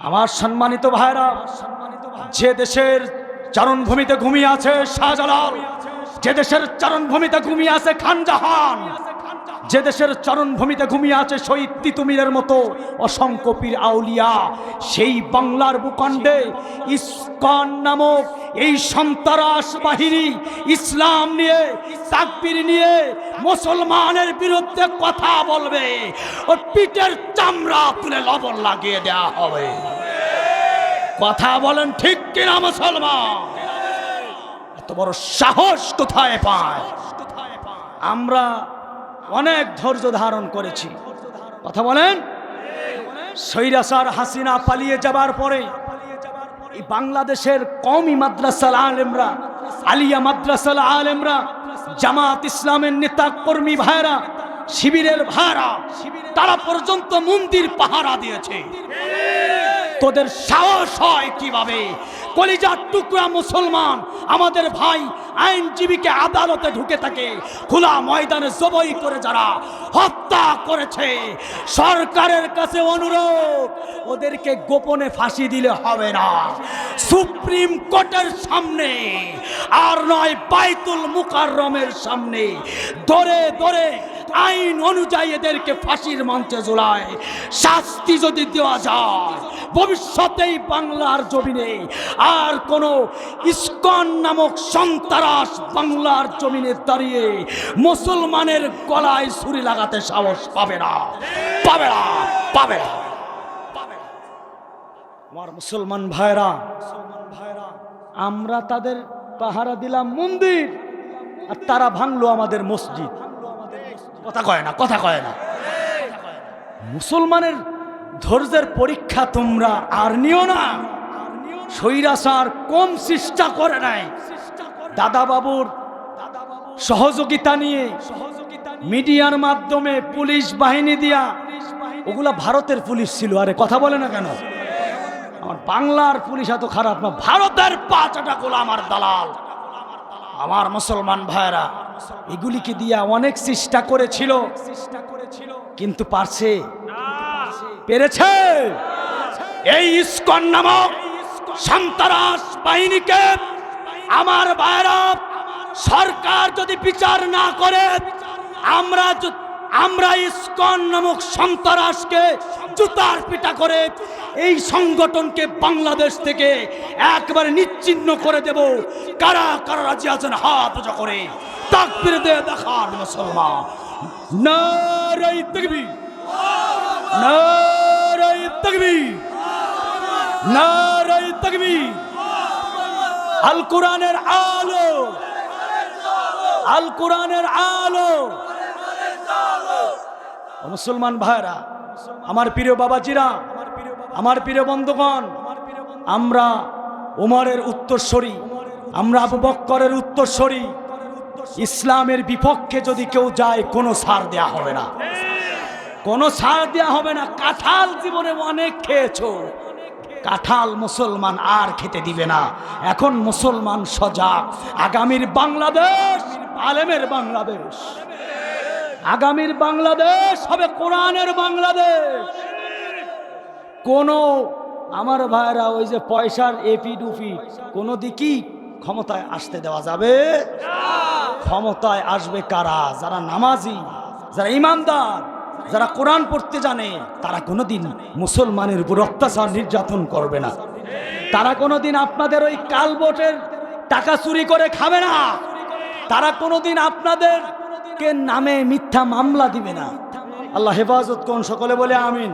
আমার সম্মানিত ভাইরা, যে দেশের চারণভূমিতে ঘুমিয়ে আছে শাহজালাল, যে দেশের চারণভূমিতে ঘুমিয়ে আছে খানজাহান যে দেশের চরণভূমিতে ঘুমিয়ে আছে শহীদ তিতুমিরের মতো অসংখ্য পীর আউলিয়া, সেই বাংলার ভূখণ্ডে ইস্কন নামক এই সন্তারাস বাহিনী, ইসলাম নিয়ে, তাকবির নিয়ে মুসলমানের বিরুদ্ধে কথা বলবে। ও পিঠের চামড়া তুলে লবণ লাগিয়ে দেওয়া হবে। কথা বলেন ঠিক কিনা মুসলমান? এত বড় সাহস কোথায় পায়? আমরা অনেক ধৈর্য ধারণ করেছি। কথা বলেন? সৈরাসার হাসিনা পালিয়ে যাবার পরে বাংলাদেশের কমই মাদ্রাসাল আলেমরা, আলিয়া মাদ্রাসাল আলেমরা, জামাত ইসলামের নেতা কর্মী ভাইরা শিবিরের ভাইরা তারা পর্যন্ত মন্দির পাহারা দিয়েছে। তোদের সাহস হয় কীভাবে? কলিজার টুকরা মুসলমান আমাদের ভাই আইনজীবীকে আদালতে ঢুকে থাকে, খোলা ময়দানে জবই করে যারা হত্যা করেছে। সরকারের কাছে অনুরোধ, ওদেরকে গোপনে ফাঁসি দিলে হবে না। সুপ্রিম কোর্টের সামনে আর নয় বাইতুল মুকাররমের সামনে। দরে দরে আইন অনুযায়ী এদেরকে ফাঁসির মঞ্চে জোলায় শাস্তি যদি দেওয়া যায়, ভবিষ্যতেই বাংলার জমিনে আর কোন ইস্কন নামক সন্তারাস বাংলার জমিনে দাঁড়িয়ে মুসলমানের গলায় ছুরি লাগাতে সাহস পাবে না। পাবে না পাবে না। আমার মুসলমান ভাইরা মুসলমান ভাইরা, আমরা তাদের পাহারা দিলাম মন্দির, আর তারা ভাঙলো আমাদের মসজিদ। কথা কয় না, কথা কয় না। মুসলমানের ধৈর্যের পরীক্ষা তোমরা আর নিও না। সৈরাসার কম চেষ্টা করে নাই। দাদা বাবুর সহযোগিতা নিয়ে মিডিয়ার মাধ্যমে পুলিশ বাহিনী দিয়া, ওগুলা ভারতের পুলিশ ছিল। আরে কথা বলে না কেন? আমার বাংলার পুলিশ এত খারাপ না, ভারতের পাঁচটা গোলা আমার দালাল। আমার মুসলমান ভাইরা এগুলিকে দিয়া অনেক চেষ্টা করেছিল, কিন্তু পারছে? পেরেছে? এই ইস্কন নামক সন্তারাস বাহিনীকে আমার ভাইরা সরকার যদি বিচার না করে, আমরা আমরা ইস্কন নামক সন্তারাসকে জুতার পিটা করে এই সংগঠনকে বাংলাদেশ থেকে একবারে নিচ্ছিন্ন করে দেব। কারা কারা রাজি আছেন? হাত করে। তাকবির দিয়ে দেখার মুসলমান। নারাই তাকবীর। নারাই তাকবীর। নারাই তাকবীর। আল কোরআনের আলো। আল কোরআনের আলো। মুসলমান ভাইরা আমার প্রিয় বাবাজিরা, আমার প্রিয় বন্ধুগণ, আমরা উমরের উত্তরস্বরী আমরা আবু বক্করের উত্তরস্বরী ইসলামের বিপক্ষে যদি কেউ যায়, কোনো সার দেয়া হবে না। কোনো সার দেয়া হবে না। কাঁঠাল জীবনে অনেক খেয়েছো। কাঁঠাল মুসলমান আর খেতে দিবে না। এখন মুসলমান সজাগ। আগামীর বাংলাদেশ, আলেমের বাংলাদেশ। আগামীর বাংলাদেশ হবে কোরআনের বাংলাদেশ। কোন আমার ভাইরা ওই যে পয়সার এপি ডুপি কোনো দিকই ক্ষমতায় আসতে দেওয়া যাবে? ক্ষমতায় আসবে কারা? যারা নামাজি, যারা ইমানদার, যারা কোরআন পড়তে জানে, তারা কোনোদিন মুসলমানের উপর অত্যাচার নির্যাতন করবে না। তারা কোনোদিন আপনাদের ওই কালবোটের টাকা চুরি করে খাবে না। তারা কোনোদিন আপনাদের কে নামে মিথ্যা মামলা দিবে না। আল্লাহ হেফাজত কোন সকলে বলে আমিন।